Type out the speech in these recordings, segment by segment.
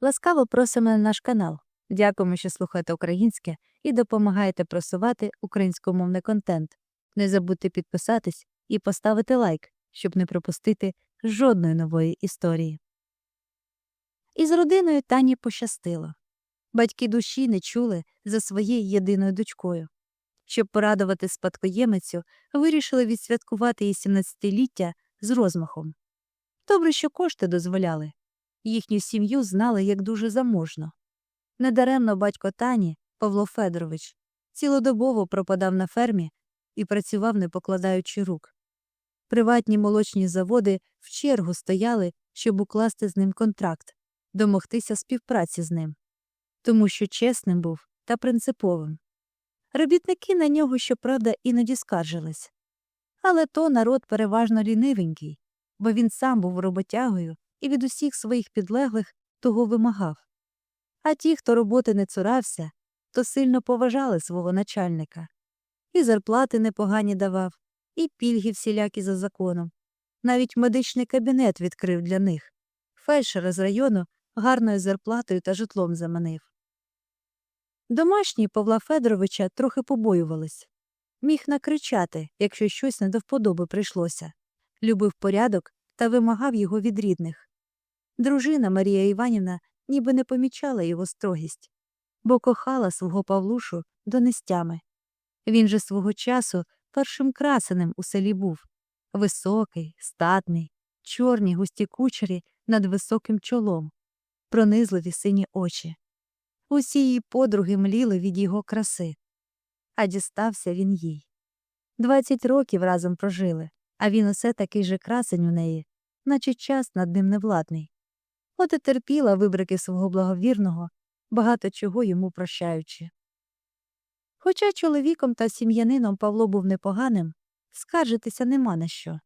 Ласкаво просимо на наш канал. Дякуємо, що слухаєте українське і допомагаєте просувати українськомовний контент. Не забудьте підписатись і поставити лайк, щоб не пропустити жодної нової історії. Із родиною Тані пощастило. Батьки душі не чули за своєю єдиною дочкою. Щоб порадувати спадкоємицю, вирішили відсвяткувати її 17-ліття з розмахом. Добре, що кошти дозволяли. Їхню сім'ю знали як дуже заможно. Недаремно батько Тані, Павло Федорович, цілодобово пропадав на фермі і працював, не покладаючи рук. Приватні молочні заводи в чергу стояли, щоб укласти з ним контракт, домогтися співпраці з ним, тому що чесним був та принциповим. Робітники на нього, щоправда, іноді скаржились. Але то народ переважно лінивенький, бо він сам був роботягою і від усіх своїх підлеглих того вимагав. А ті, хто роботи не цурався, то сильно поважали свого начальника. І зарплати непогані давав, і пільги всілякі за законом. Навіть медичний кабінет відкрив для них. Фельдшера з району гарною зарплатою та житлом заманив. Домашні Павла Федоровича трохи побоювались. Міг накричати, якщо щось не до вподоби прийшлося. Любив порядок та вимагав його від рідних. Дружина Марія Іванівна ніби не помічала його строгість, бо кохала свого Павлушу донестями. Він же свого часу першим красенем у селі був високий, статний, чорні густі кучері над високим чолом, пронизливі сині очі. Усі її подруги мліли від його краси, а дістався він їй. Двадцять років разом прожили, а він усе такий же красень у неї, наче час над ним невладний. От і терпіла вибрики свого благовірного, багато чого йому прощаючи. Хоча чоловіком та сім'янином Павло був непоганим, скаржитися нема на що.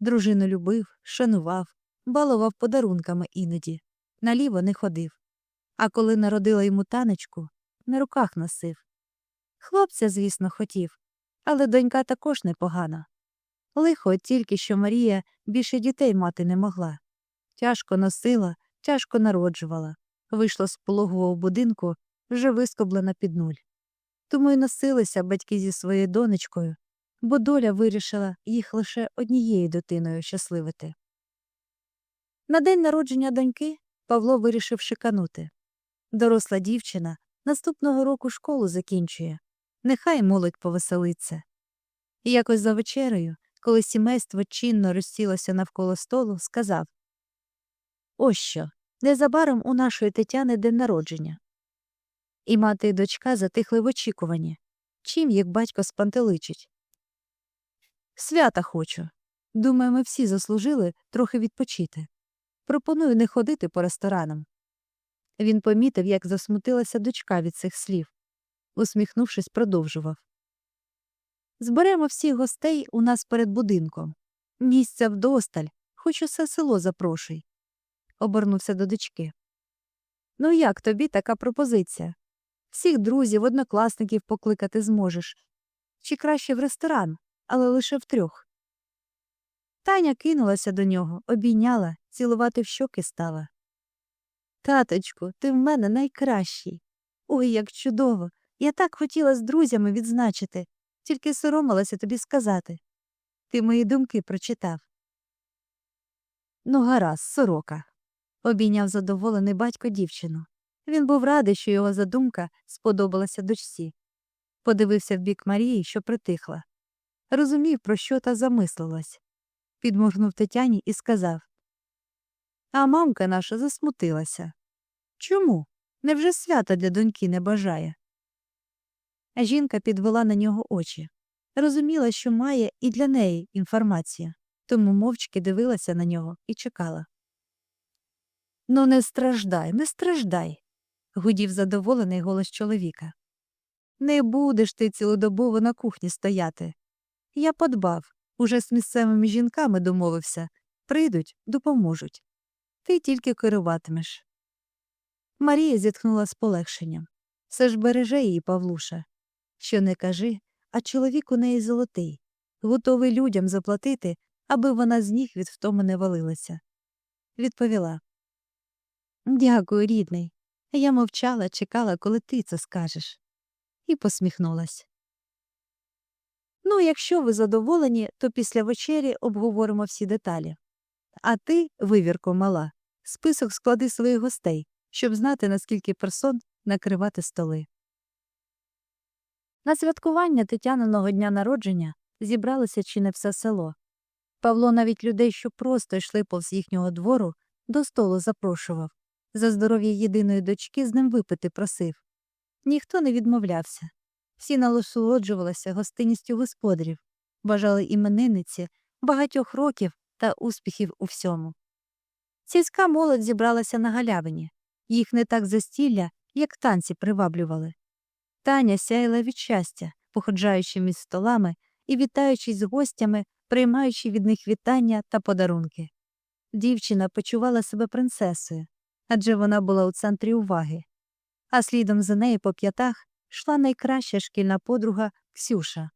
Дружину любив, шанував, балував подарунками іноді, наліво не ходив. А коли народила йому танечку, на руках носив. Хлопця, звісно, хотів, але донька також непогана. Лихо тільки, що Марія більше дітей мати не могла. Тяжко носила, тяжко народжувала, вийшла з пологового будинку, вже вискоблена під нуль. Тому й носилися батьки зі своєю донечкою, бо доля вирішила їх лише однією дитиною щасливити. На день народження доньки Павло вирішив шиканути. Доросла дівчина наступного року школу закінчує. Нехай молодь повеселиться. Якось за вечерею, коли сімейство чинно розсілося навколо столу, сказав Ось що, незабаром у нашої Тетяни день народження. І мати і дочка затихли в очікуванні, чим їх батько спантеличить. Свята хочу. Думаю, ми всі заслужили трохи відпочити. Пропоную не ходити по ресторанам. Він помітив, як засмутилася дочка від цих слів. Усміхнувшись, продовжував. Зберемо всіх гостей у нас перед будинком. Місця вдосталь, хоч усе село запрошуй. Обернувся до дочки. Ну як тобі така пропозиція? Всіх друзів, однокласників покликати зможеш. Чи краще в ресторан, але лише втрьох. Таня кинулася до нього, обійняла, цілувати в щоки стала. Таточку, ти в мене найкращий. Ой, як чудово. Я так хотіла з друзями відзначити, тільки соромилася тобі сказати. Ти мої думки прочитав. Ну, гаразд, сорока, обійняв задоволений батько дівчину. Він був радий, що його задумка сподобалася дочці. Подивився в бік Марії, що притихла. Розумів, про що та замислилась. Підморгнув Тетяні і сказав А мамка наша засмутилася. Чому? Невже свята для доньки не бажає? Жінка підвела на нього очі. Розуміла, що має і для неї інформацію, тому мовчки дивилася на нього і чекала. Ну, не страждай, не страждай, гудів задоволений голос чоловіка. Не будеш ти цілодобово на кухні стояти. Я подбав, уже з місцевими жінками домовився прийдуть, допоможуть. Ти тільки керуватимеш. Марія зітхнула з полегшенням. Все ж береже її Павлуша. Що не кажи, а чоловік у неї золотий, готовий людям заплатити, аби вона з ніг від втоми не валилася. Відповіла Дякую, рідний. Я мовчала, чекала, коли ти це скажеш. І посміхнулась. Ну, якщо ви задоволені, то після вечері обговоримо всі деталі. А ти, вивірко мала, список склади своїх гостей, щоб знати, наскільки персон накривати столи. На святкування Тетяниного дня народження зібралося чи не все село. Павло навіть людей, що просто йшли повз їхнього двору, до столу запрошував. За здоров'я єдиної дочки з ним випити просив. Ніхто не відмовлявся. Всі насолоджувалися гостинністю господарів, бажали іменинниці багатьох років та успіхів у всьому. Сільська молодь зібралася на галявині. Їх не так застілля, як танці приваблювали. Таня сяяла від щастя, походжаючи між столами і вітаючись з гостями, приймаючи від них вітання та подарунки. Дівчина почувала себе принцесою, адже вона була у центрі уваги. А слідом за нею по п'ятах йшла найкраща шкільна подруга Ксюша.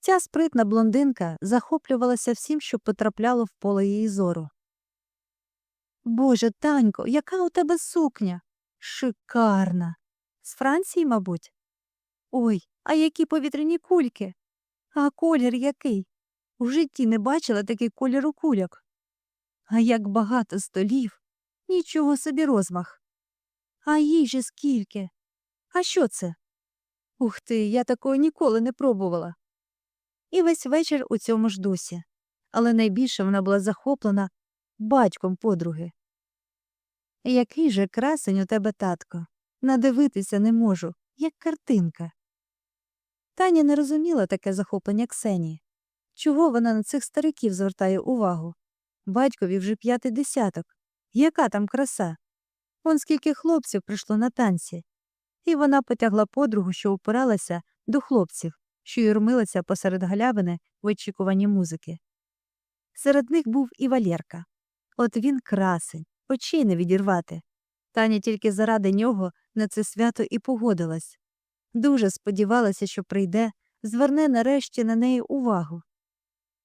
Ця спритна блондинка захоплювалася всім, що потрапляло в поле її зору. Боже, Танько, яка у тебе сукня? Шикарна. З Франції, мабуть. Ой, а які повітряні кульки. А колір який? У житті не бачила такий колір у кульок. А як багато столів. Нічого собі розмах. А їжі скільки. А що це? Ух ти, я такого ніколи не пробувала. І весь вечір у цьому ж дусі. Але найбільше вона була захоплена батьком подруги. Який же красень у тебе, татко. Надивитися не можу, як картинка. Таня не розуміла таке захоплення Ксенії. Чого вона на цих стариків звертає увагу? Батькові вже п'ятий десяток. Яка там краса? Он скільки хлопців прийшло на танці. І вона потягла подругу, що упиралася до хлопців, що юрмилися посеред галявини в очікуванні музики. Серед них був і Валєрка. От він красень, очей не відірвати. Таня тільки заради нього на це свято і погодилась. Дуже сподівалася, що прийде, зверне нарешті на неї увагу.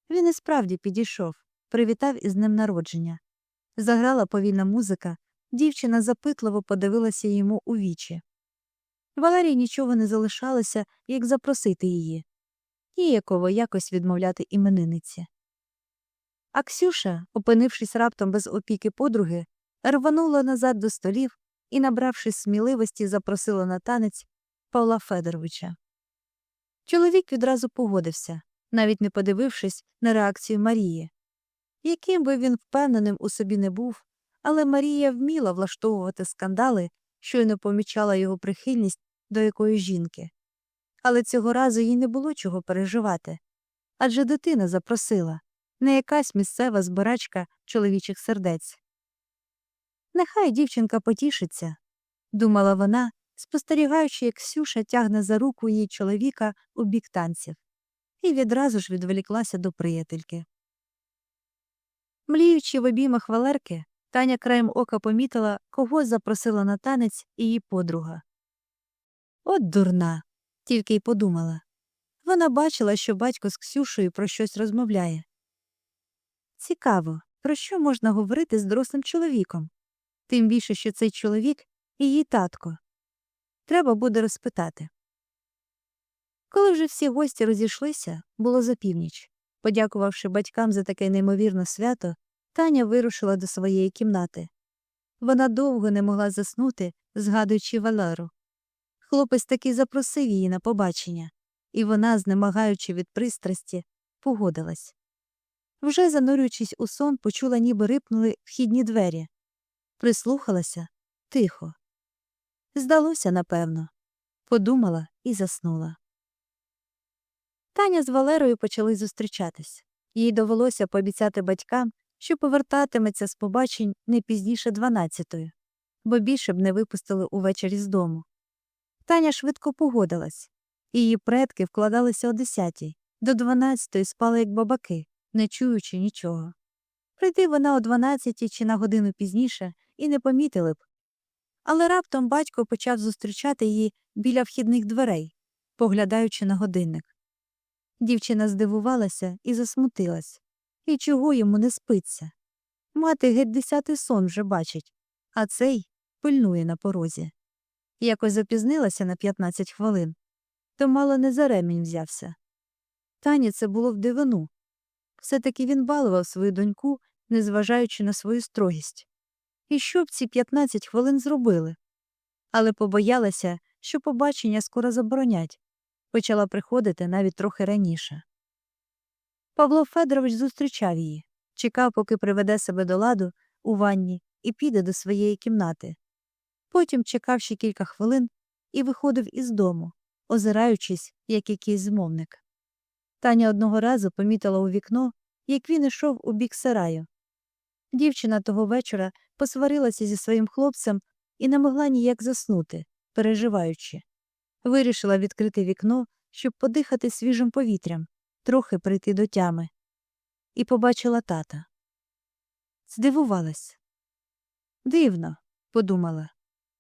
Він і справді підійшов, привітав із днем народження. Заграла повільна музика, дівчина запитливо подивилася йому у вічі. Валерії нічого не залишалося, як запросити її, ніяково якось відмовляти іменинниці. А Ксюша, опинившись раптом без опіки подруги, рванула назад до столів і, набравшись сміливості, запросила на танець Павла Федоровича. Чоловік відразу погодився, навіть не подивившись на реакцію Марії. Яким би він впевненим у собі не був, але Марія вміла влаштовувати скандали, щойно помічала його прихильність до якої жінки. Але цього разу їй не було чого переживати адже дитина запросила не якась місцева збирачка чоловічих сердець. Нехай дівчинка потішиться, думала вона, спостерігаючи, як Ксюша тягне за руку її чоловіка у бік танців, і відразу ж відволіклася до приятельки. Мліючи в обіймах Валерки, Таня краєм ока помітила, кого запросила на танець її подруга. От дурна, тільки й подумала. Вона бачила, що батько з Ксюшею про щось розмовляє. Цікаво, про що можна говорити з дорослим чоловіком? Тим більше, що цей чоловік її татко. Треба буде розпитати. Коли вже всі гості розійшлися, було за північ. Подякувавши батькам за таке неймовірне свято, Таня вирушила до своєї кімнати. Вона довго не могла заснути, згадуючи Валеру. Хлопець таки запросив її на побачення, і вона, знемагаючи від пристрасті, погодилась. Вже занурюючись у сон, почула, ніби рипнули вхідні двері. Прислухалася тихо. Здалося, напевно. Подумала і заснула. Таня з Валерою почали зустрічатись. Їй довелося пообіцяти батькам, що повертатиметься з побачень не пізніше дванадцятої, бо більше б не випустили увечері з дому. Таня швидко погодилась. Її предки вкладалися о десятій, до дванадцятої спали як бабаки, не чуючи нічого. Прийти вона о дванадцятій чи на годину пізніше і не помітили б. Але раптом батько почав зустрічати її біля вхідних дверей, поглядаючи на годинник. Дівчина здивувалася і засмутилась. І чого йому не спиться? Мати геть десятий сон вже бачить, а цей пильнує на порозі. Якось запізнилася на 15 хвилин, то мало не за ремінь взявся. Тані це було в дивину. Все-таки він балував свою доньку, незважаючи на свою строгість. І що б ці 15 хвилин зробили? Але побоялася, що побачення скоро заборонять, почала приходити навіть трохи раніше. Павло Федорович зустрічав її, чекав, поки приведе себе до ладу у ванні і піде до своєї кімнати. Потім чекав ще кілька хвилин і виходив із дому, озираючись, як якийсь змовник. Таня одного разу помітила у вікно, як він ішов у бік сараю. Дівчина того вечора посварилася зі своїм хлопцем і не могла ніяк заснути, переживаючи. Вирішила відкрити вікно, щоб подихати свіжим повітрям, трохи прийти до тями. І побачила тата. Здивувалась. Дивно, подумала.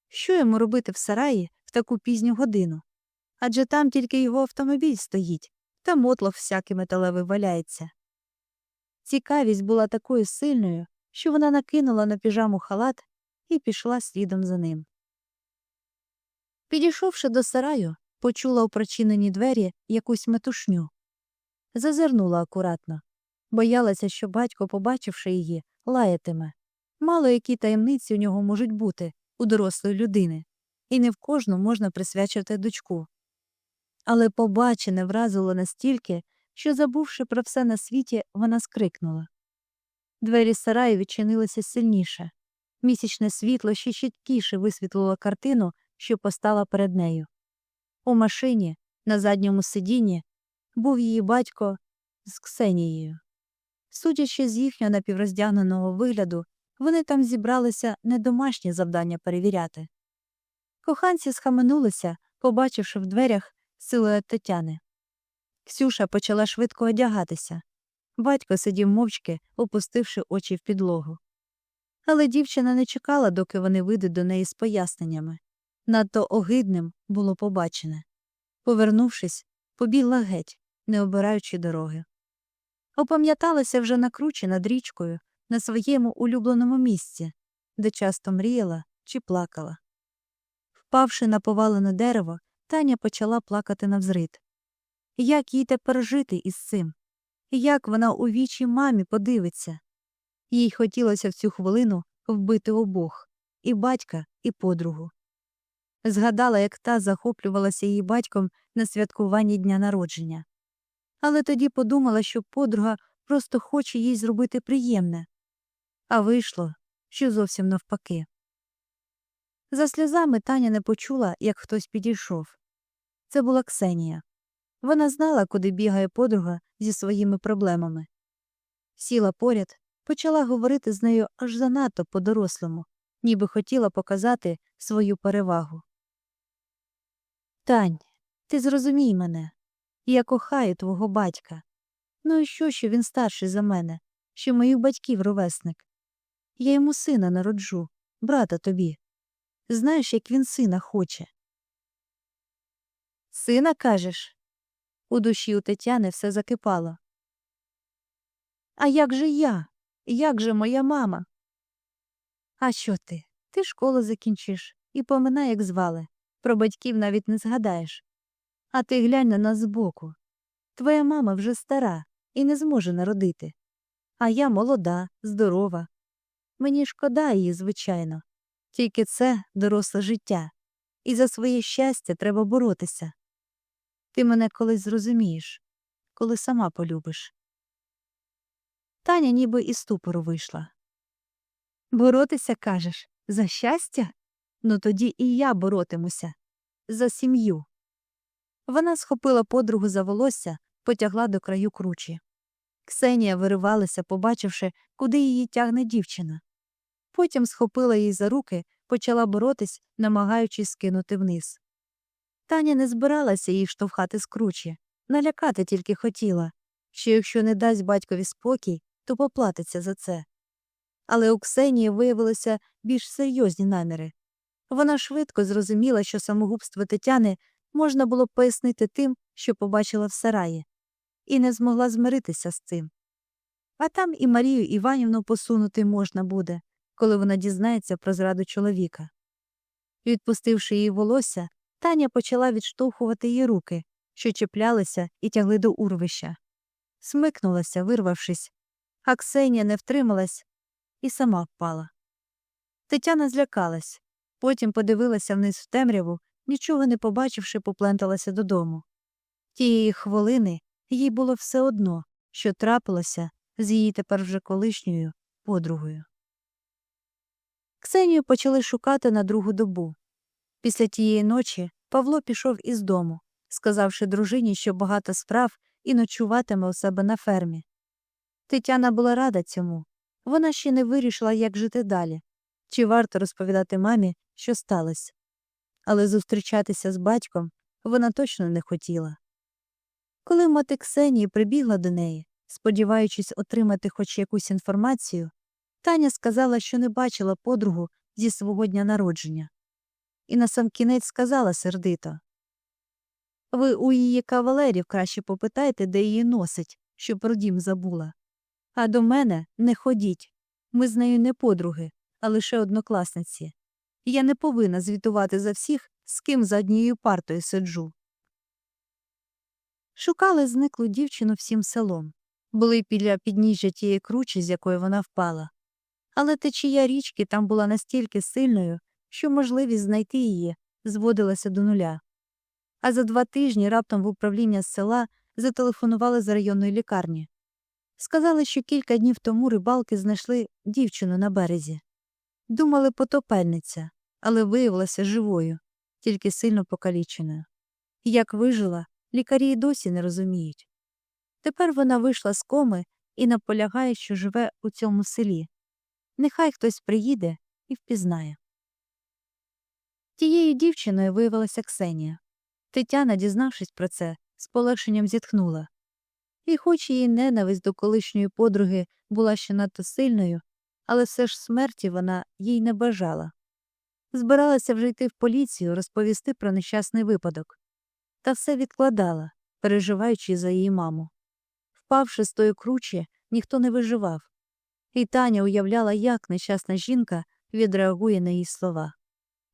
Що йому робити в сараї в таку пізню годину? Адже там тільки його автомобіль стоїть, та мотлох всякий металевий валяється. Цікавість була такою сильною, що вона накинула на піжаму халат і пішла слідом за ним. Підійшовши до сараю, почула у прочинені двері якусь метушню. Зазирнула акуратно. Боялася, що батько, побачивши її, лаятиме. Мало які таємниці у нього можуть бути у дорослої людини, і не в кожну можна присвячувати дочку. Але побачене вразило настільки, що, забувши про все на світі, вона скрикнула. Двері сараю відчинилися сильніше. Місячне світло ще чіткіше висвітлило картину, що постала перед нею. У машині, на задньому сидінні, був її батько з Ксенією. Судячи з їхнього напівроздягненого вигляду, вони там зібралися не домашні завдання перевіряти. Коханці схаменулися, побачивши в дверях силует Тетяни. Ксюша почала швидко одягатися. Батько сидів мовчки, опустивши очі в підлогу. Але дівчина не чекала, доки вони вийдуть до неї з поясненнями. Надто огидним було побачене. Повернувшись, побігла геть, не обираючи дороги. Опам'яталася вже на кручі над річкою, на своєму улюбленому місці, де часто мріяла чи плакала. Впавши на повалене дерево, Таня почала плакати навзрид. Як їй тепер жити із цим? Як вона у вічі мамі подивиться? Їй хотілося в цю хвилину вбити обох і батька, і подругу. Згадала, як та захоплювалася її батьком на святкуванні дня народження. Але тоді подумала, що подруга просто хоче їй зробити приємне. А вийшло, що зовсім навпаки. За сльозами Таня не почула, як хтось підійшов. Це була Ксенія. Вона знала, куди бігає подруга зі своїми проблемами. Сіла поряд, почала говорити з нею аж занадто по-дорослому, ніби хотіла показати свою перевагу. Тань, ти зрозумій мене. Я кохаю твого батька. Ну і що, що він старший за мене, що моїх батьків ровесник? Я йому сина народжу, брата тобі. Знаєш, як він сина хоче. Сина кажеш? У душі у Тетяни все закипало. А як же я? Як же моя мама? А що ти? Ти школу закінчиш і поминай, як звали. Про батьків навіть не згадаєш. А ти глянь на нас збоку. Твоя мама вже стара і не зможе народити. А я молода, здорова. Мені шкода її, звичайно. Тільки це доросле життя, і за своє щастя треба боротися. Ти мене колись зрозумієш, коли сама полюбиш. Таня ніби із ступору вийшла. Боротися, кажеш, за щастя? Ну тоді і я боротимуся за сім'ю. Вона схопила подругу за волосся, потягла до краю кручі. Ксенія виривалася, побачивши, куди її тягне дівчина. Потім схопила її за руки, почала боротись, намагаючись скинути вниз. Таня не збиралася її штовхати з кручі, налякати тільки хотіла, що якщо не дасть батькові спокій, то поплатиться за це. Але у Ксенії виявилися більш серйозні наміри. Вона швидко зрозуміла, що самогубство Тетяни можна було пояснити тим, що побачила в сараї, і не змогла змиритися з цим. А там і Марію Іванівну посунути можна буде, коли вона дізнається про зраду чоловіка. Відпустивши її волосся, Таня почала відштовхувати її руки, що чіплялися і тягли до урвища. Смикнулася, вирвавшись, а Ксенія не втрималась і сама впала. Тетяна злякалась, потім подивилася вниз в темряву, нічого не побачивши, попленталася додому. Тієї хвилини їй було все одно, що трапилося з її тепер вже колишньою подругою. Ксенію почали шукати на другу добу. Після тієї ночі Павло пішов із дому, сказавши дружині, що багато справ і ночуватиме у себе на фермі. Тетяна була рада цьому. Вона ще не вирішила, як жити далі, чи варто розповідати мамі, що сталося. Але зустрічатися з батьком вона точно не хотіла. Коли мати Ксенії прибігла до неї, сподіваючись отримати хоч якусь інформацію, Таня сказала, що не бачила подругу зі свого дня народження. І насамкінець сказала сердито Ви у її кавалерів краще попитайте, де її носить, що про дім забула. А до мене не ходіть. Ми з нею не подруги, а лише однокласниці. Я не повинна звітувати за всіх, з ким за однією партою сиджу. Шукали зниклу дівчину всім селом. Були біля підніжжя тієї кручі, з якої вона впала. Але течія річки там була настільки сильною, що можливість знайти її зводилася до нуля. А за два тижні раптом в управління з села зателефонували з районної лікарні. Сказали, що кілька днів тому рибалки знайшли дівчину на березі. Думали, потопельниця, але виявилася живою, тільки сильно покаліченою. Як вижила, лікарі й досі не розуміють. Тепер вона вийшла з коми і наполягає, що живе у цьому селі. Нехай хтось приїде і впізнає. Тією дівчиною виявилася Ксенія. Тетяна, дізнавшись про це, з полегшенням зітхнула. І хоч її ненависть до колишньої подруги була ще надто сильною, але все ж смерті вона їй не бажала. Збиралася вже йти в поліцію розповісти про нещасний випадок. Та все відкладала, переживаючи за її маму. Впавши з тої кручі, ніхто не виживав. І Таня уявляла, як нещасна жінка відреагує на її слова.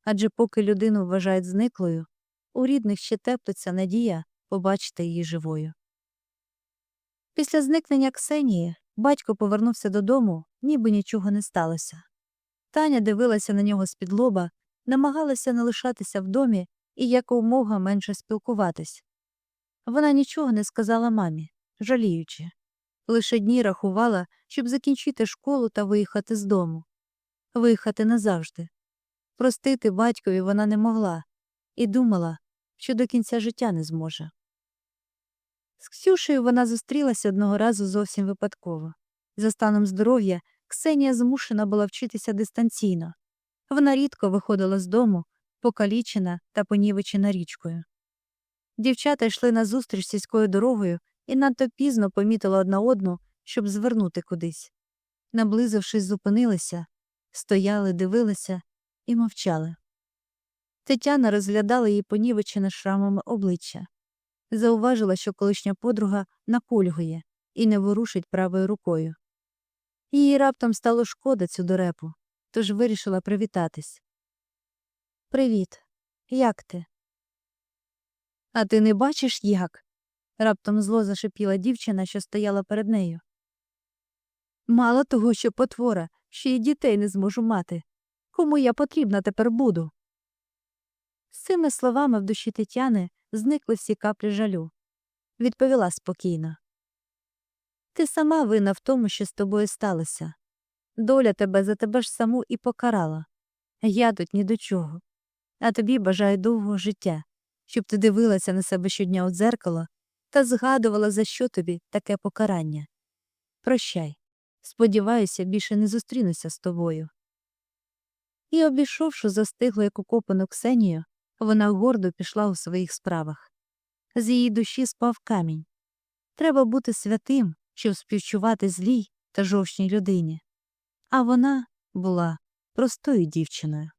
Адже поки людину вважають зниклою, у рідних ще теплиться надія побачити її живою. Після зникнення Ксенії батько повернувся додому, ніби нічого не сталося. Таня дивилася на нього з-під лоба, намагалася не лишатися в домі і якомога менше спілкуватись. Вона нічого не сказала мамі, жаліючи. Лише дні рахувала, щоб закінчити школу та виїхати з дому. Виїхати назавжди. Простити батькові вона не могла і думала, що до кінця життя не зможе. З Ксюшею вона зустрілася одного разу зовсім випадково. За станом здоров'я Ксенія змушена була вчитися дистанційно. Вона рідко виходила з дому, покалічена та понівечена річкою. Дівчата йшли назустріч сільською дорогою і надто пізно помітили одна одну, щоб звернути кудись. Наблизившись, зупинилися, стояли, дивилися і мовчали. Тетяна розглядала її понівечене шрамами обличчя. Зауважила, що колишня подруга накульгує і не ворушить правою рукою. Їй раптом стало шкода цю дурепу, тож вирішила привітатись. Привіт. Як ти? А ти не бачиш, як? раптом зло зашипіла дівчина, що стояла перед нею. Мало того, що потвора, ще й дітей не зможу мати. Кому я потрібна тепер буду? З цими словами в душі Тетяни зникли всі каплі жалю. Відповіла спокійно. Ти сама винна в тому, що з тобою сталося. Доля тебе за тебе ж саму і покарала. Я тут ні до чого. А тобі бажаю довгого життя, щоб ти дивилася на себе щодня у дзеркало та згадувала, за що тобі таке покарання. Прощай. Сподіваюся, більше не зустрінуся з тобою. І, обійшовши застиглу як укопану Ксенію, вона гордо пішла у своїх справах. З її душі спав камінь. Треба бути святим, щоб співчувати злій та жовчній людині. А вона була простою дівчиною.